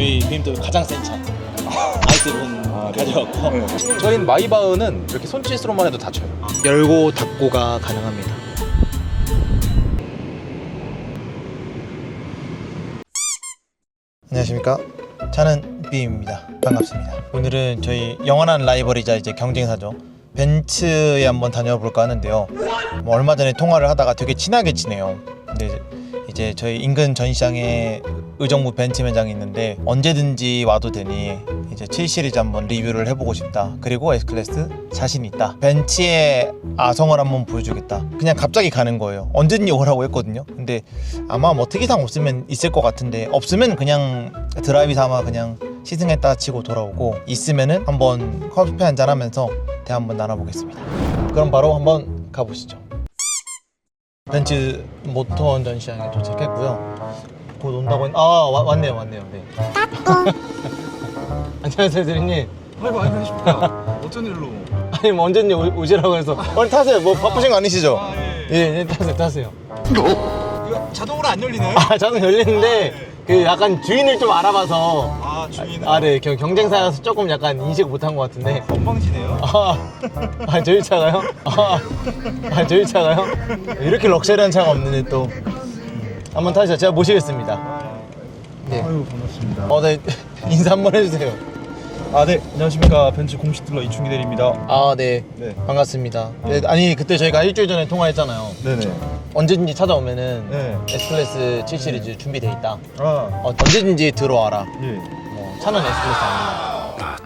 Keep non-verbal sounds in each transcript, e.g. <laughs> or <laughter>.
저희 BMW 가장 센 차. 아이세븐 아, 네. 가져왔고 네. 저희는 마이바흐는 이렇게 손짓으로만 해도 다쳐요. 열고 닫고가 가능합니다. 안녕하십니까? 저는 빔입니다. 반갑습니다. 오늘은 저희 영원한 라이벌이자 이제 경쟁사죠. 벤츠에 한번 다녀볼까 하는데요. 뭐 얼마 전에 통화를 하다가 되게 친하게 지내요. 근데 이제 저희 인근 전시장에 의정부 벤츠 매장이 있는데 언제든지 와도 되니 이제 7 시리즈 한번 리뷰를 해보고 싶다. 그리고 S 클래스 자신 있다. 벤츠의 아성을 한번 보여주겠다. 그냥 갑자기 가는 거예요. 언제든지 오라고 했거든요. 근데 아마 뭐 특이사항 없으면 있을 것 같은데 없으면 그냥 드라이브 삼아 그냥 시승했다 치고 돌아오고 있으면은 한번 커피 한잔 하면서 대화 한번 나눠보겠습니다. 그럼 바로 한번 가보시죠. 벤츠 모터원 전시장에 도착했고요. 곧 온다고 했... 아 와- 왔네요 왔네요 네. <laughs> 안녕하세요 대리님 아이고 안녕하십니까 어쩐 일로 아니 뭐 언제든지 오- 오시라고 해서 얼른 타세요 뭐 바쁘신 거 아니시죠? 아, 예. 예, 예 타세요 타세요 이거 자동으로 안 열리나요? 아 저는 열리는데 그 약간 주인을 좀 알아봐서 아 주인 아네. 경쟁사여서 조금 약간 인식 못한 것 같은데. 건방지네요. 아, 아 저희 차가요? 아, 아 저희 차가요? 이렇게 럭셔리한 차가 없는데 또. 음, 한번 타시죠. 제가 모시겠습니다. 네. 아유 반갑습니다. 어, 네. 인사 한번 해주세요 아 네 안녕하십니까 벤츠 공식 딜러 이충기 대리입니다 아, 네. 네. 반갑습니다. 네, 아니, 그때 저희가 일주일 전에 통화했잖아요. 네네 언제든지 찾아오면은 네. S클래스 7 시리즈 준비돼 있다. 아예 어, 언제든지 들어와라. 뭐, 차는 S클래스 아니야.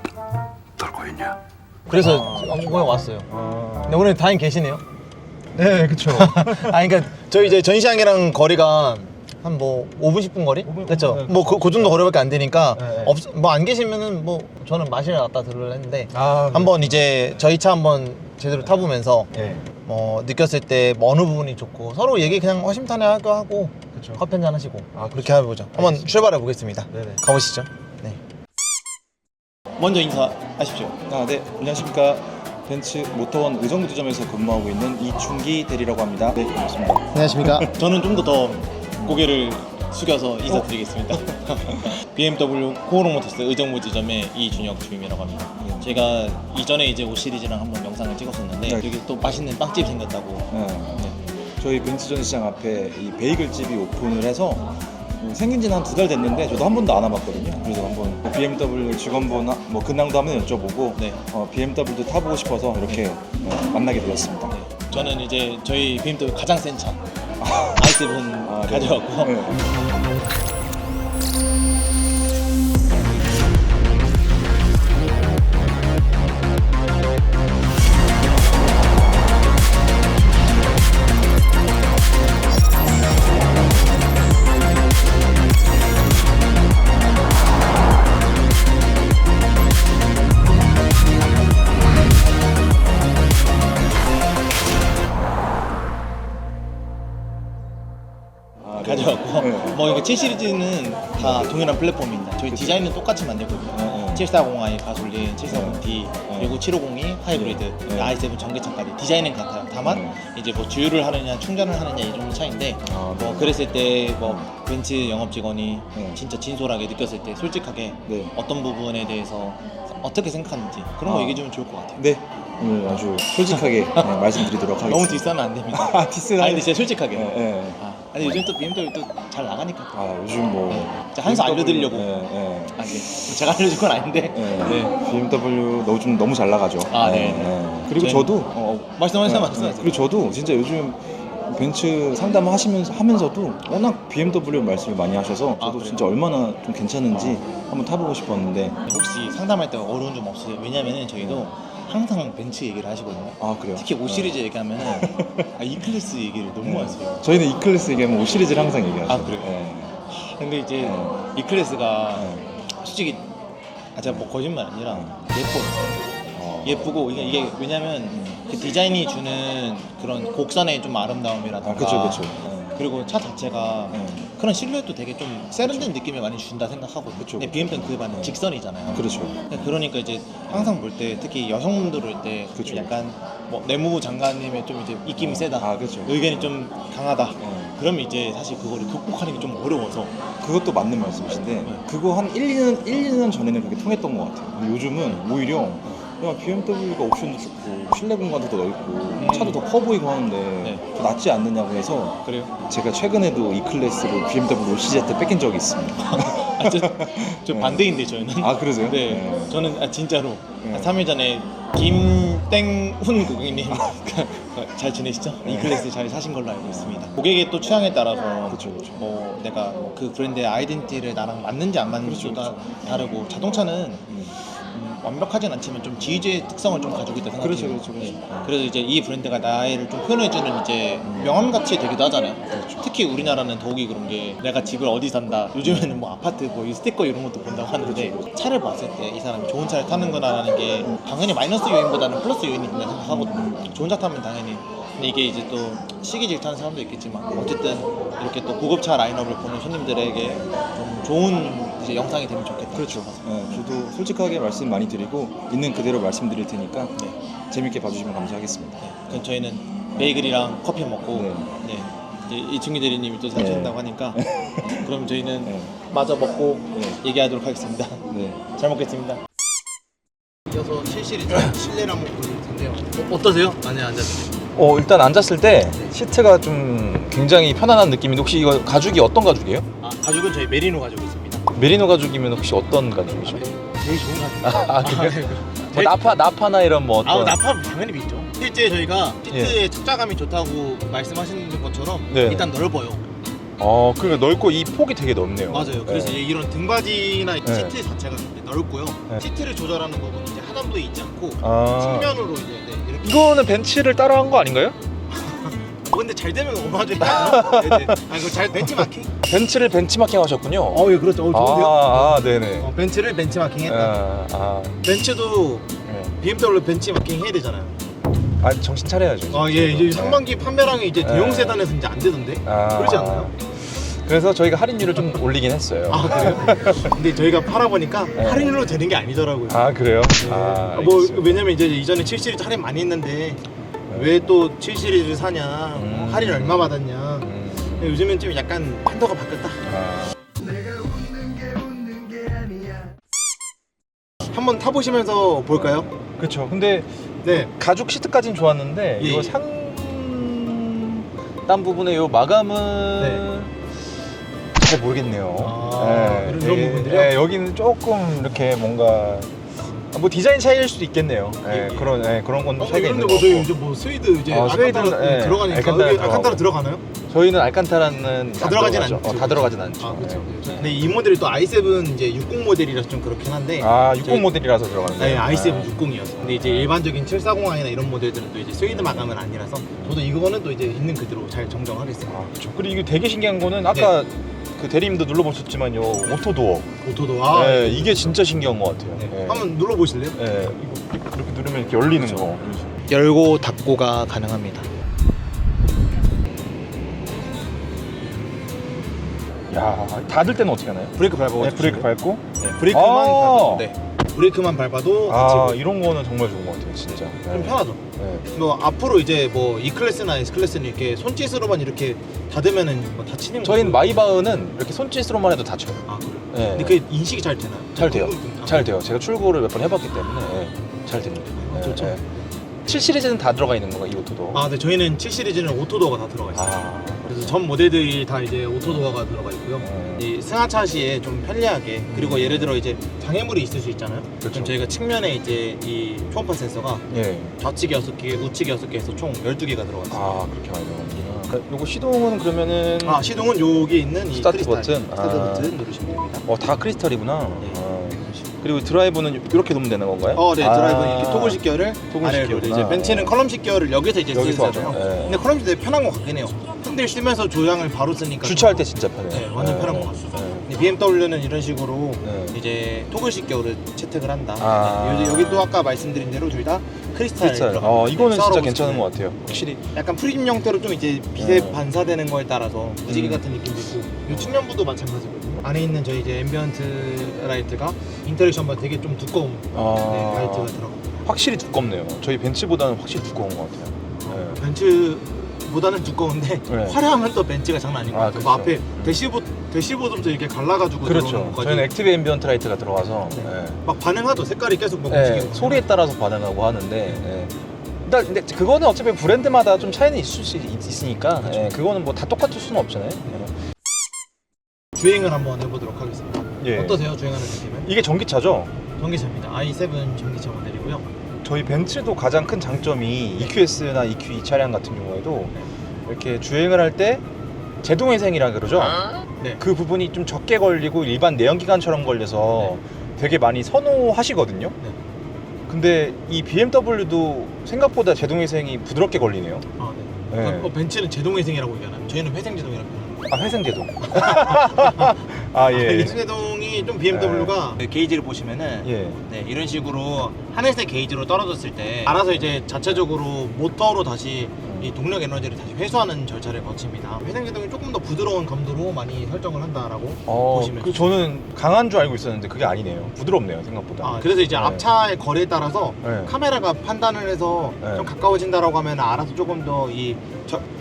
떨고 있냐? 그래서 오늘 왔어요. 아, 근데 오늘 다행 계시네요. 네 그쵸 <laughs> 아니, 그러니까 저희 이제 전시장이랑 거리가 한 뭐 5분 10분 거리? 5분, 그렇죠. 네. 뭐그 정도 거리밖에 안 되니까 네, 네. 없뭐안 계시면은 뭐 저는 마시러 갔다 들으려 했는데 아, 네. 한번 이제 저희 차 한번 제대로 타보면서 네뭐 느꼈을 때 뭐 어느 부분이 좋고 서로 얘기 그냥 허심탄회하게 하고 그쵸 커피 한잔 하시고 아, 그렇게 해보죠. 한번 출발해 보겠습니다. 네네. 가보시죠. 네. 먼저 인사하십시오. 아, 네. 안녕하십니까. 벤츠 모터원 의정부 지점에서 근무하고 있는 이충기 대리라고 합니다. 네, 반갑습니다. 안녕하십니까. 저는 좀 더더 고개를 숙여서 인사드리겠습니다. <laughs> BMW 코오롱 모터스 의정부 지점의 이준혁 주임이라고 합니다. 제가 이전에 이제 5 시리즈랑 한번 영상을 찍었었는데 네. 여기 또 맛있는 빵집 생겼다고. 네. 네. 저희 벤츠 전시장 앞에 이 베이글집이 오픈을 해서 음, 생긴 지는 한 두 달 됐는데 저도 한 번도 안 와봤거든요. 그래서 한번 BMW 직원분 하- 뭐 근황도 한번 여쭤보고 네. 어, BMW도 타보고 싶어서 이렇게 어, 만나게 되었습니다. 네. 저는 이제 저희 BMW 가장 센 차. <laughs> 아, 네. 가져왔고 네. 7 시리즈는 다 동일한 플랫폼입니다. 저희 그쵸. 디자인은 똑같이 만들거든요. 네, 네. 740i 가솔린, 740d 네. 그리고 750이 하이브리드, 네. i7 전기차까지 디자인은 같아요. 다만 네. 이제 뭐 주유를 하느냐 충전을 하느냐 이 정도 차이인데 아, 네. 뭐 그랬을 때 뭐 벤츠 영업 직원이 네. 진짜 진솔하게 느꼈을 때 솔직하게 네. 어떤 부분에 대해서 어떻게 생각하는지 그런 거 아. 얘기해 주면 좋을 것 같아요. 네. 오늘 아주 솔직하게 <laughs> 네, 말씀드리도록 하겠습니다. 너무 뒷싸면 안 됩니다. 아, <laughs> 디스는 아니 근데 진짜 솔직하게. 네, 네. 아, 아니 요즘 또 BMW 또 잘 나가니까. 아 요즘 뭐 자, 한수 알려드리려고. 네, 네. 아, 네. 제가 알려줄 건 아닌데. 네. 네. BMW 너무 좀 너무 잘 나가죠. 아, 네. 그리고 저희- 저도 어, 말씀하세요, 네, 말씀하세요. 네. 그리고 저도 진짜 요즘 벤츠 상담하시면서 하면서도 워낙 BMW 말씀을 많이 하셔서 아, 저도 그래요? 진짜 얼마나 좀 괜찮은지 한번 타보고 싶었는데 혹시 상담할 때 어려운 점 없으세요? 왜냐면은 저희도 항상 벤츠 얘기를 하시거든요. 아 그래요? 특히 5 시리즈 얘기하면은 <laughs> 아, E 클래스 얘기를 너무 하세요. 저희는 E 클래스 얘기하면 5 시리즈를 항상 얘기하죠. 아, 그래요? 네. 근데 이제 네. E 클래스가 네. 솔직히 아 제가 뭐 거짓말 아니라 네. 예뻐요. 어. 예쁘고 이게, 이게 왜냐면 그 디자인이 주는 그런 곡선의 좀 아름다움이라든가 아 그쵸 그쵸. 네. 그리고 차 자체가 네. 그런 실루엣도 되게 좀 세련된 느낌을 많이 준다 생각하거든요. 그쵸, 근데 그쵸. BMW는 그게 반은 네. 직선이잖아요. 그렇죠. 그러니까 이제 항상 볼 때 특히 여성분들 올때 그쵸. 약간 뭐 내무부 장관님의 좀 이제 입김이 세다. 아, 그쵸. 의견이 좀 강하다. 네. 그러면 이제 사실 그거를 극복하는 게 좀 어려워서 그것도 맞는 말씀이신데 그거 한 1, 2년 1, 2년 전에는 그게 통했던 것 같아요. 근데 요즘은 오히려 그냥 BMW가 옵션도 좋고 실내 공간도 더 넓고 차도 더 커 보이고 하는데 네. 더 낫지 않느냐고 해서 그래요? 제가 최근에도 이 클래스로 BMW CZ 뺏긴 적이 있습니다. <laughs> 아, 저, 저 네. 반대인데 저희는 아 그러세요? 네, 저는 아, 진짜로 네. 3일 전에 김땡훈 고객님 <laughs> 잘 지내시죠? 이 클래스 잘 사신 걸로 알고 있습니다. 고객의 또 취향에 따라서 그쵸, 그쵸. 뭐 내가 뭐그 브랜드의 아이덴티티를 나랑 맞는지 안 맞는지도 다 다르고 자동차는 음. 음, 완벽하진 않지만 좀 지휘의 특성을 좀 가지고 있다 생각해요. 그렇죠, 그렇죠, 그렇죠. 네. 그래서 이제 이 브랜드가 나를 좀 표현해주는 이제 명함 같이 되기도 하잖아요. 특히 우리나라는 더욱이 그런 게 내가 집을 어디 산다. 요즘에는 뭐 아파트 뭐 이 스티커 이런 것도 본다고 하는데 차를 봤을 때 이 사람이 좋은 차를 타는구나라는 게 당연히 마이너스 요인보다는 플러스 요인이 된다 생각하거든요. 좋은 차 타면 당연히 근데 이게 이제 또 시기 질투하는 사람도 있겠지만 어쨌든 이렇게 또 고급차 라인업을 보는 손님들에게 좀 좋은 이제 영상이 되면 좋겠다. 그렇죠. 네, 저도 솔직하게 말씀 많이 드리고 있는 그대로 말씀드릴 테니까 네. 재밌게 봐주시면 감사하겠습니다. 그럼 저희는 베이글이랑 커피 먹고 네. 네. 이제 이충기 대리님이 또 사주신다고 하니까 <laughs> 그럼 저희는 네. 마저 먹고 네. 얘기하도록 하겠습니다. 네. <laughs> 잘 먹겠습니다. 이어서 7 시리즈 실내를 한번 보여드릴 텐데요. 어, 떠세요 안에 앉아주세요. 어 일단 앉았을 때 시트가 좀 굉장히 편안한 느낌인데 혹시 이거 가죽이 어떤 가죽이에요? 아, 가죽은 저희 메리노 가죽 있습니다. 메리노 가죽이면 혹시 어떤 가죽이죠? 제일 좋은 가죽. 아 그래요? 뭐 나파 나파나 이런 뭐 아우 어떤 나파 당연히 있죠. 실제 저희가 시트의 착자감이 좋다고 말씀하시는 것처럼 네. 일단 넓어요. 어 그러니까 넓고 이 폭이 되게 넓네요. 맞아요. 그래서 네. 이제 이런 등받이나 네. 시트 자체가 이제 넓고요. 네. 시트를 조절하는 부분이 이제 하단부에 있지 않고 아 측면으로 이제 네, 이렇게. 이거는 벤츠를 따라한 거 아닌가요? 어, 근데 잘 되면 얼마 전에 네네. 아 이거 잘 벤치마킹? 벤츠를 벤치마킹 하셨군요. 어, 예, 그렇죠. 어, 좋은데요? 아, 아 네네. 어, 벤츠를 벤치마킹했다. 아, 아, 벤츠도 네. BMW 벤치마킹 해야 되잖아요. 아 정신 차려야죠. 아, 예, 이제 네. 상반기 판매량이 이제 대형 네. 세단에서 이제 안 되던데. 아, 그러지 않나요? 그래서 저희가 할인율을 좀 올리긴 했어요. 아, 그래요? 근데 저희가 팔아보니까 네. 할인으로 되는 게 아니더라고요. 아, 그래요? 네. 아, 뭐 알겠어요. 왜냐면 이제 이전에 7 시리즈 할인 많이 했는데 왜 또 7 시리즈 사냐, 음. 뭐 할인 얼마 받았냐. 음, 근데 요즘엔 좀 약간 판도가 바뀌었다. 아, 한번 타보시면서 볼까요? 그렇죠. 근데 네. 가죽 시트까지는 좋았는데 예, 이거 예. 상단 부분의 이 마감은 잘 모르겠네요. 아, 이런- 이런 되게- 부분들이요? 예, 여기는 조금 이렇게 뭔가 뭐 디자인 차이일 수도 있겠네요. 예, 예, 예. 그런 예, 그런 건 어, 차이가 있는 뭐 거고. 저희 이제 뭐 스웨이드 이제 어, 알칸타라 스웨이드는, 예, 들어가니까 알칸타라 여기 알칸타라 들어가고. 들어가나요? 저희는 알칸타라는 다 들어가진 않죠. 어, 다 들어가진 않죠. 아 그렇죠. 예. 근데 이 모델이 또 i7 이제 60 모델이라서 좀 그렇긴 한데. 아, 60 저희- 모델이라서 들어가는데. 네, i7 60이어서. 근데 이제 일반적인 740i나 이런 모델들은 또 이제 스웨이드 마감은 아니라서 저도 이거는 또 이제 있는 그대로 잘 정정하겠습니다. 아, 그렇죠. 그리고 이게 되게 신기한 거는 아까 네. 그 대리님도 눌러보셨지만요 오토도어. 오토도 아. 네, 이게 진짜 신기한 것 같아요. 네. 네. 한번 눌러 보실래요? 네, 이거 이렇게 누르면 이렇게 열리는 거. 열고 닫고가 가능합니다. 야, 닫을 때는 어떻게 하나요? 브레이크 밟아가지고 네, 브레이크 밟고. 네, 브레이크만 아. 밟아도 네. 브레이크만 밟아도 아, 이런 거는 정말 좋은 것 같아요, 진짜. 네. 좀 편하죠. 네. 뭐 앞으로 이제 뭐 E 클래스나 S 클래스는 이렇게 손짓으로만 이렇게 닫으면은 뭐 다치는 거. 저희는 마이바흐는 이렇게 손짓으로만 해도 닫혀요. 아 그래요? 네. 근데 그게 인식이 잘 되나요? 잘 돼요. 아, 잘 돼요. 제가 출고를 몇 번 해봤기 때문에 네, 잘 됩니다. 아, 좋죠. 7 시리즈는 다 들어가 있는 건가 이 오토도? 아, 네 저희는 7 시리즈는 오토도어가 다 들어가 있어요. 아, 그래서 전 모델들이 다 이제 오토 도어가 들어가 있고요. 음. 이 승하차 시에 좀 편리하게 그리고 예를 들어 이제 장애물이 있을 수 있잖아요. 그렇죠. 그럼 저희가 측면에 이제 이 초음파 센서가 예. 좌측에 6개, 우측에 6개 해서 총 12개가 들어가 있어요. 아 그렇게 많이 들어가는구나. 그러니까 요거 시동은 그러면은 아, 시동은 여기 있는 이 스타트 크리스탈. 버튼? 스타트 아. 버튼 누르시면 됩니다. 어 다 크리스탈이구나. 네. 아. 그리고 드라이브는 이렇게 놓으면 되는 건가요? 어, 네, 아. 드라이브는 이렇게 토글식 기어를 토글식 아래로 기어구나. 이제 벤츠는 컬럼식 기어를 여기서 이제 여기서 쓰잖아요. 하죠. 네. 근데 컬럼식 되게 편한 것 같긴 해요. 핸들 쓰면서 조향을 바로 쓰니까 주차할 때 진짜 편해요. 네, 완전 편한 것 같습니다. 네. 근데 BMW는 이런 식으로 네. 이제 토글식 기어를 채택을 한다. 아. 네, 여기, 또 아까 말씀드린 대로 둘 다 크리스탈. 들어갑니다. 어 이거는 진짜 괜찮은. 것 같아요. 확실히. 약간 프리즘 형태로 좀 이제 빛에 네. 반사되는 거에 따라서 무지개 음. 같은 느낌도 있고 이 측면부도 마찬가지거든요. 안에 있는 저희 이제 앰비언트 라이트가 인터랙션 바 되게 좀 두꺼운 아. 네, 라이트가 들어갑니다. 확실히 두껍네요. 저희 벤츠보다는 확실히 두꺼운 것 같아요. 네. 벤츠 보다는 두꺼운데 <laughs> 네. 화려하면 또 벤츠가 장난 아닌 것 아, 같아요. 뭐 그렇죠. 앞에 대시보 대시보드도 이렇게 갈라가지고 그렇죠. 들어오는 것까지 저희는 액티브 앰비언트 라이트가 들어가서 네. 예. 막 반응하죠. 색깔이 계속 막 예, 움직이고 소리에 따라서 반응하고 하는데 예. 일단 근데 그거는 어차피 브랜드마다 좀 차이는 있을 수 있, 있으니까 예, 그거는 뭐 다 똑같을 수는 없잖아요. 주행을 한번 해보도록 하겠습니다. 예. 어떠세요? 주행하는 느낌은? 이게 전기차죠. 전기차입니다. i7 전기차 모델이고요. 저희 벤츠도 가장 큰 장점이 EQS나 EQ 이 차량 같은 경우에도 이렇게 주행을 할 때 제동회생이라 그러죠. 네. 그 부분이 좀 적게 걸리고 일반 내연기관처럼 걸려서 되게 많이 선호하시거든요. 네. 근데 이 BMW도 생각보다 제동회생이 부드럽게 걸리네요. 아, 네. 네. 어, 벤츠는 제동회생이라고 얘기하나요? 저희는 회생제동이라고. 아 회생제동. <laughs> 아 예. 회생제동이 좀 BMW가 게이지를 보시면은 예. 네, 이런 식으로 하늘색 게이지로 떨어졌을 때 알아서 이제 자체적으로 모터로 다시 이 동력 에너지를 다시 회수하는 절차를 거칩니다. 회생 제동이 조금 더 부드러운 감도로 많이 설정을 한다라고 어, 보시면 그 저는 강한 줄 알고 있었는데 그게 아니네요. 부드럽네요 생각보다. 아, 그래서 이제 네. 앞차의 거리에 따라서 네. 카메라가 판단을 해서 네. 좀 가까워진다라고 하면 알아서 조금 더 이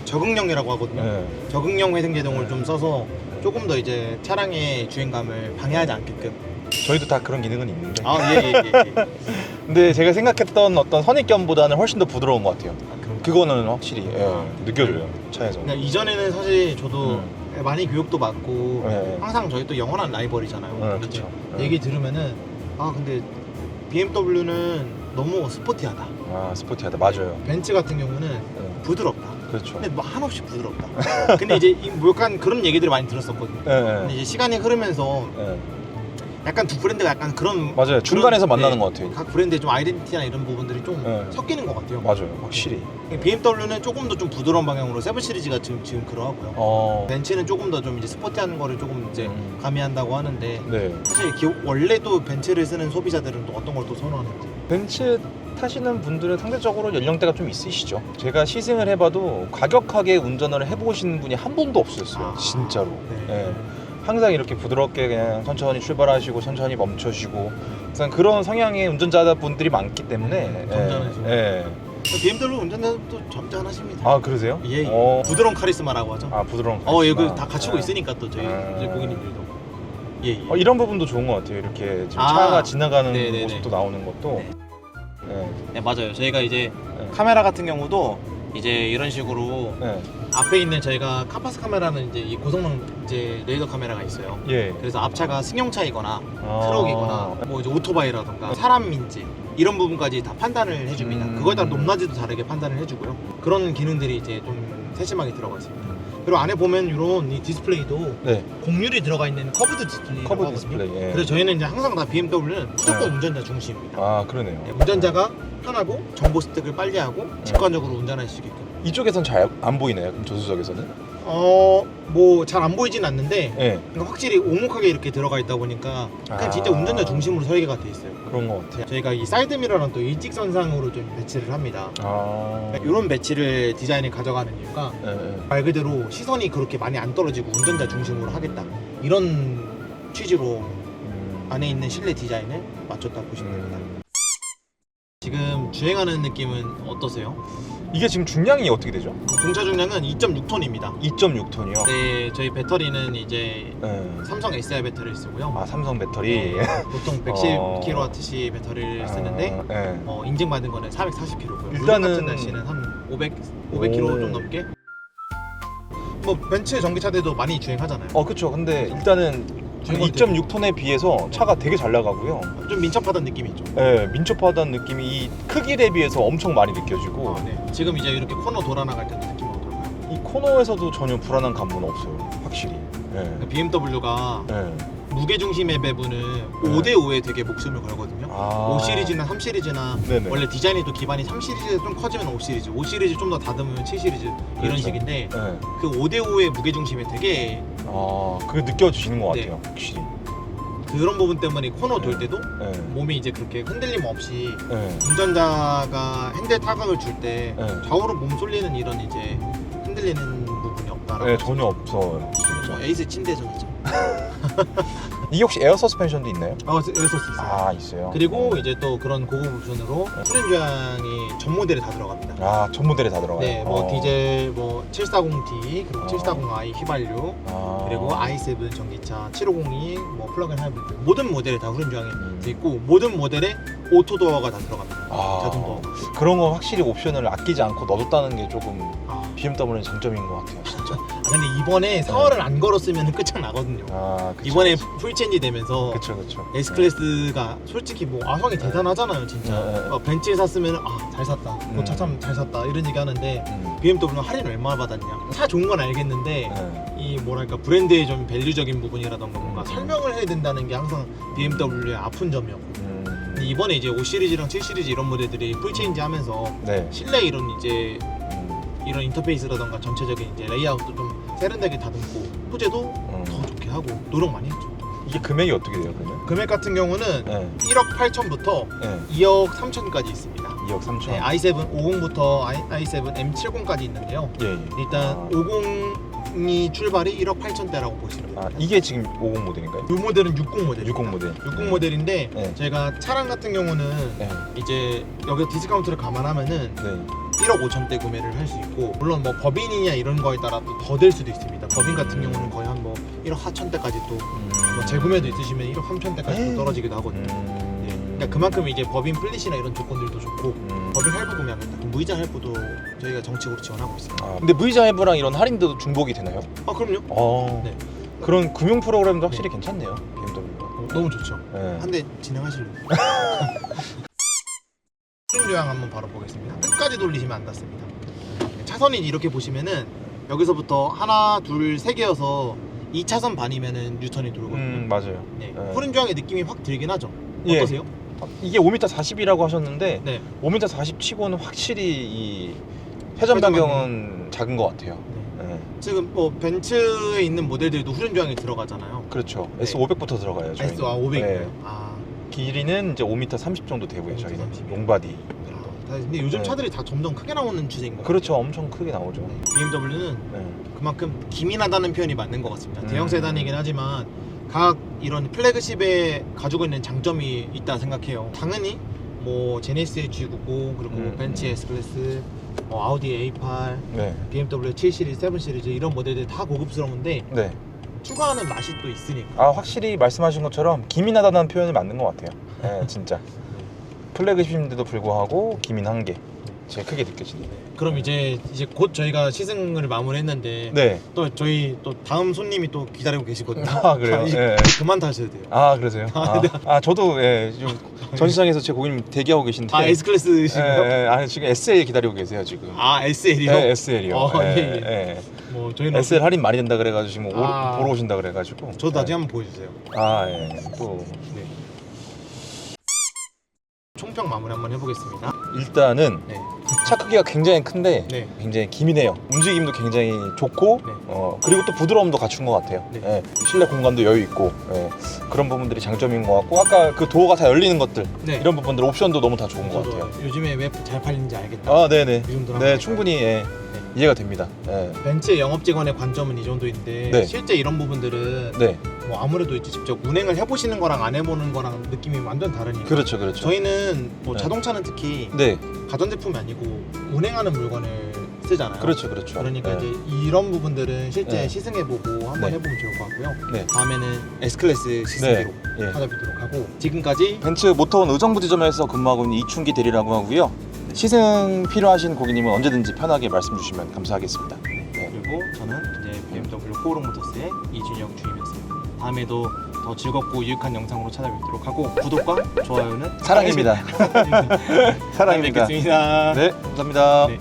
적응력이라고 하거든요. 네. 적응형 회생 제동을 좀 써서 조금 더 이제 차량의 주행감을 방해하지 않게끔. 저희도 다 그런 기능은 있는데. 아, 예, 예, 예. 예. <laughs> 근데 제가 생각했던 어떤 선입견보다는 훨씬 더 부드러운 것 같아요. 그거는 확실히 예, 아. 느껴져요 차에서. 이전에는 사실 저도 많이 교육도 받고 네. 항상 저희 또 영원한 라이벌이잖아요. 네, 근데 그쵸. 네. 얘기 들으면은 아 근데 BMW는 너무 스포티하다. 아 스포티하다 맞아요. 벤츠 같은 경우는 네. 부드럽다. 그렇죠. 근데 뭐 한없이 부드럽다. <laughs> 근데 이제 이- 뭐 약간 그런 얘기들을 많이 들었었거든요. 예, 근데 예, 이제 시간이 흐르면서 예. 약간 두 브랜드가 약간 그런 맞아요. 중간에서 만나는 네, 것 같아요. 각 브랜드의 좀 아이덴티티나 이런 부분들이 좀 네. 섞이는 것 같아요. 맞아요, 확실히. BMW는 조금 더 좀 부드러운 방향으로 세븐 시리즈가 지금 지금 그러하고요. 어, 벤츠는 조금 더 좀 이제 스포티한 거를 조금 이제 음. 가미한다고 하는데 네. 사실 기, 원래도 벤츠를 쓰는 소비자들은 또 어떤 걸 또 선호하는지. 벤츠 타시는 분들은 상대적으로 연령대가 좀 있으시죠. 제가 시승을 해봐도 과격하게 운전을 해보신 분이 한 분도 없었어요. 아. 진짜로. 네. 예. 항상 이렇게 부드럽게 그냥 천천히 출발하시고 천천히 멈춰시고 항상 그런 성향의 운전자분들이 많기 때문에. 점잖으시고. 예. BMW 운전자도 점잖하십니다. 아 그러세요? 예, 예. 어, 부드러운 카리스마라고 하죠. 아 부드러운 어, 예, 카리스마. 그다 갖추고 예. 있으니까 또 저희 아. 이제 고객님들도. 예, 예. 어, 이런 부분도 좋은 것 같아요. 이렇게 지금 아. 차가 지나가는 네네네. 모습도 나오는 것도. 네. 네. 네, 맞아요. 저희가 이제 네. 카메라 같은 경우도 이제 이런 식으로 네. 앞에 있는 저희가 카파스 카메라는 이제 이 고성능 이제 레이더 카메라가 있어요. 예. 그래서 앞차가 승용차이거나 아. 트럭이거나 뭐 이제 오토바이라던가 사람인지 이런 부분까지 다 판단을 해줍니다. 음. 그거에 따라 높낮이도 다르게 판단을 해주고요. 그런 기능들이 이제 좀 세심하게 들어가 있습니다. 그리고 안에 보면 이런 이 디스플레이도 네. 곡률이 들어가 있는 커브드 디스플레이라고 커브. 디스플레이. 예. 그래서 저희는 이제 항상 다 BMW는 무조건 네. 운전자 중심입니다. 아 그러네요. 네, 운전자가 편하고 정보 습득을 빨리 하고 직관적으로 운전할 수 있게끔. 이쪽에선 잘 안 보이나요? 그럼 조수석에서는? 어, 뭐 잘 안 보이진 않는데 예. 그러니까 확실히 오목하게 이렇게 들어가 있다 보니까 그냥 아. 진짜 운전자 중심으로 설계가 돼 있어요. 그런 것 같아요. 저희가 이 사이드 미러랑 또 일직선상으로 좀 배치를 합니다. 아. 이런 배치를 디자인에 가져가는 이유가 예, 예. 말 그대로 시선이 그렇게 많이 안 떨어지고 운전자 중심으로 하겠다 이런 취지로 음. 안에 있는 실내 디자인을 맞췄다 보시면 됩니다. 음. 지금 주행하는 느낌은 어떠세요? 이게 지금 중량이 어떻게 되죠? 공차 중량은 2.6톤입니다. 2.6톤이요. 네, 저희 배터리는 이제 네. 삼성 SR 배터리를 쓰고요. 아 삼성 배터리. 보통 어. 110kWh 배터리를 쓰는데 아, 예. 어, 인증받은 거는 440kg고요. 일단은- 같은 날씨는 한 500, 500km 좀 오. 넘게. 뭐 벤츠 전기차들도 많이 주행하잖아요. 어 그쵸. 근데 일단은 2.6톤에 비해서 차가 되게 잘 나가고요. 좀 민첩하다는 느낌이 있죠. 예, 민첩하다는 느낌이 이 크기에 비해서 엄청 많이 느껴지고 어, 네. 지금 이제 이렇게 코너 돌아 나갈 때도 느낌이 어떨까요? 이 코너에서도 전혀 불안한 감은 없어요. 확실히. 예. BMW가 예. 무게 중심의 배분은 네. 5대 5에 되게 목숨을 걸거든요. 아. 5 시리즈나 3 시리즈나 네네. 원래 디자인이 또 기반이 3 시리즈 좀 커지면 5 시리즈, 5 시리즈 좀 더 다듬으면 7 시리즈 이런 그렇죠. 식인데 예. 그 5대 5의 무게 중심에 되게 아, 그게 느껴지시는 것 네. 같아요. 확실히. 그런 부분 때문에 코너 돌 때도 예. 몸이 이제 그렇게 흔들림 없이 예. 운전자가 핸들 타격을 줄 때 네. 좌우로 몸 쏠리는 이런 이제 흔들리는 부분이 없다라고. 예, 전혀 없어요. 뭐 진짜. 에이스 침대 전이죠. <laughs> 이게 혹시 에어 서스펜션도 있나요? 어, 에어소스 있어요. 아 있어요. 그리고 이제 또 그런 고급 옵션으로 후륜 조향이 전 모델에 다 들어갑니다. 아전 모델에 다 들어가요. 네, 뭐 어. 디젤 뭐 740D 그리고 어. 740i 휘발유 아. 그리고 i7 전기차 7502뭐 플러그인 하이브리드 모든 모델에 다 후륜 조향이 음. 돼 있고 모든 모델에 오토 도어가 다 들어갑니다. 아. 자동 도어. 그런 거 확실히 옵션을 아끼지 않고 넣어뒀다는 게 조금 아, BMW의 장점인 것 같아요. 진짜. <laughs> 아, 근데 이번에 4월을 안 걸었으면 끝장나거든요. 아 그쵸, 이번에 그쵸. 풀체인지 되면서 그쵸 그쵸. S 클래스가 솔직히 뭐아 형이 대단하잖아요 진짜 네, 네. 어, 벤츠 샀으면 아 잘 샀다 음. 그차 참 잘 샀다 이런 얘기 하는데 음. BMW 는 할인 얼마 받았냐 차 좋은 건 알겠는데 네. 이 뭐랄까 브랜드의 좀 밸류적인 부분이라던가 뭔가 음. 설명을 해야 된다는 게 항상 BMW의 아픈 점이었고 음. 근데 이번에 이제 5 시리즈랑 7 시리즈 이런 모델들이 풀체인지 하면서 네. 실내 이런 이제 음. 이런 인터페이스라던가 전체적인 이제 레이아웃도 좀 세련되게 다듬고 소재도 음. 더 좋게 하고 노력 많이 했죠 이게 금액이 어떻게 돼요 그러면? 금액 같은 경우는 네. 1억 8천부터 네. 2억 3천까지 있습니다. 2억 3천. 네, i7 50부터 i, i7 M70까지 있는데요. 예, 예. 일단 아. 50 이 출발이 1억 8천대라고 보시면 됩니다. 아 이게 지금 50 모델인가요? 이 모델은 60 모델. 60 모델. 60 모델인데 네. 저희가 차량 같은 경우는 네. 이제 여기 디스카운트를 감안하면은 네. 1억 5천대 구매를 할 수 있고 물론 뭐 법인이냐 이런 거에 따라 또 더 될 수도 있습니다. 법인 같은 경우는 거의 한 뭐 1억 4천대까지 또뭐 재구매도 있으시면 1억 3천대까지 또 떨어지기도 하거든요. 음. 네. 그러니까 그만큼 이제 법인 플릿이나 이런 조건들도 좋고 음. 법인 할부 구매하겠다. 그럼 무이자 할부도 저희가 정책으로 지원하고 있습니다. 아, 근데 무이자 할부랑 이런 할인도 중복이 되나요? 아 그럼요. 어. 네. 그런 금융 프로그램도 확실히 괜찮네요. BMW가. 어, 너무 좋죠. 네. 한 대 진행하실래요? 수능 조향 한번 바로 보겠습니다. 끝까지 돌리시면 안 닿습니다. 차선이 이렇게 보시면은 여기서부터 하나, 둘, 세 개여서 2차선 반이면은 유턴이 돌거든요. 음 맞아요. 네. 네. 후륜 조향의 느낌이 확 들긴 하죠. 예. 어떠세요? 이게 5m 40이라고 하셨는데 네. 5m 40 치고는 확실히 이 회전 회전 반경은 작은 것 같아요. 네. 네. 지금 뭐 벤츠에 있는 모델들도 후륜 조향이 들어가잖아요. 그렇죠. 네. S500부터 들어가요. 저희는. S 아 500이요. 네. 아. 길이는 이제 5m 30 정도 되고요. 5m 저희는 30. 롱바디. 다- 근데 요즘 네. 차들이 다 점점 크게 나오는 추세인 것 같아요. 그렇죠. 엄청 크게 나오죠. BMW는 네. 그만큼 기민하다는 표현이 맞는 것 같습니다. 음. 대형 세단이긴 하지만 각 이런 플래그십에 가지고 있는 장점이 있다 생각해요. 당연히 뭐 제네시스의 G90 그리고 음, 벤츠 음. S 클래스, 뭐 아우디 A8, 네. BMW 7 시리즈, 7 시리즈 이런 모델들 다 고급스러운데 네. 추가하는 맛이 또 있으니까. 아 확실히 말씀하신 것처럼 기민하다는 표현이 맞는 것 같아요. 네, 진짜. <laughs> 플래그십인데도 불구하고 기민한 게 제일 크게 느껴지네요. 그럼 이제 이제 곧 저희가 시승을 마무리했는데 네. 또 저희 또 다음 손님이 또 기다리고 계시거든요. 아 그래요. <laughs> 이제 예. 그만 타셔야 돼요. 아 그러세요? 아, 아, 네. 아, 저도 예, 지금 <laughs> 전시장에서 제 고객님 대기하고 계신데. 아 S 클래스신가요? 예, 예, 아니 지금 SL 기다리고 계세요 지금. 아 SL이요? 네, SL이요. 어, 예, 예, 예. 뭐 저희는 SL 할인 많이 된다 그래가지고 지금 오- 아. 보러 오신다 그래가지고. 저도 나중에 예. 한번 보여주세요. 아 예. 또 네. 총평 마무리 한번 해보겠습니다. 일단은 네. 차 크기가 굉장히 큰데 네. 굉장히 기민해요. 움직임도 굉장히 좋고 네. 어, 그리고 또 부드러움도 갖춘 것 같아요. 네. 예, 실내 공간도 여유 있고 예, 그런 부분들이 장점인 것 같고 아까 그 도어가 다 열리는 것들 네. 이런 부분들 옵션도 너무 다 좋은 것 저도 같아요. 요즘에 왜 잘 팔리는지 알겠다. 아 네네. 이 정도로 네 충분히 예, 이해가 됩니다. 예. 벤츠의 영업 직원의 관점은 이 정도인데 네. 실제 이런 부분들은 네 뭐 아무래도 이제 직접 운행을 해보시는 거랑 안 해보는 거랑 느낌이 완전 다르니까. 그렇죠 그렇죠. 저희는 뭐 네. 자동차는 특히 네 가전제품이 아니고 운행하는 물건을 쓰잖아요. 그렇죠 그렇죠. 그러니까 예. 이제 이런 부분들은 실제 네. 시승해보고 한번 네. 해보면 좋을 것 같고요. 네. 다음에는 S 클래스 시승기로 예. 찾아뵙도록 하고 지금까지 벤츠 모터원 의정부 지점에서 근무하고 있는 이춘기 대리라고 하고요. 시승 필요하신 고객님은 언제든지 편하게 말씀 주시면 감사하겠습니다. 네. 그리고 저는 이제 BMW 코오롱 모터스의 이준영 주임이었습니다. 다음에도 더 즐겁고 유익한 영상으로 찾아뵙도록 하고 구독과 좋아요는 사랑입니다. <laughs> 사랑입니다. 뵙겠습니다. 네, 감사합니다. 네.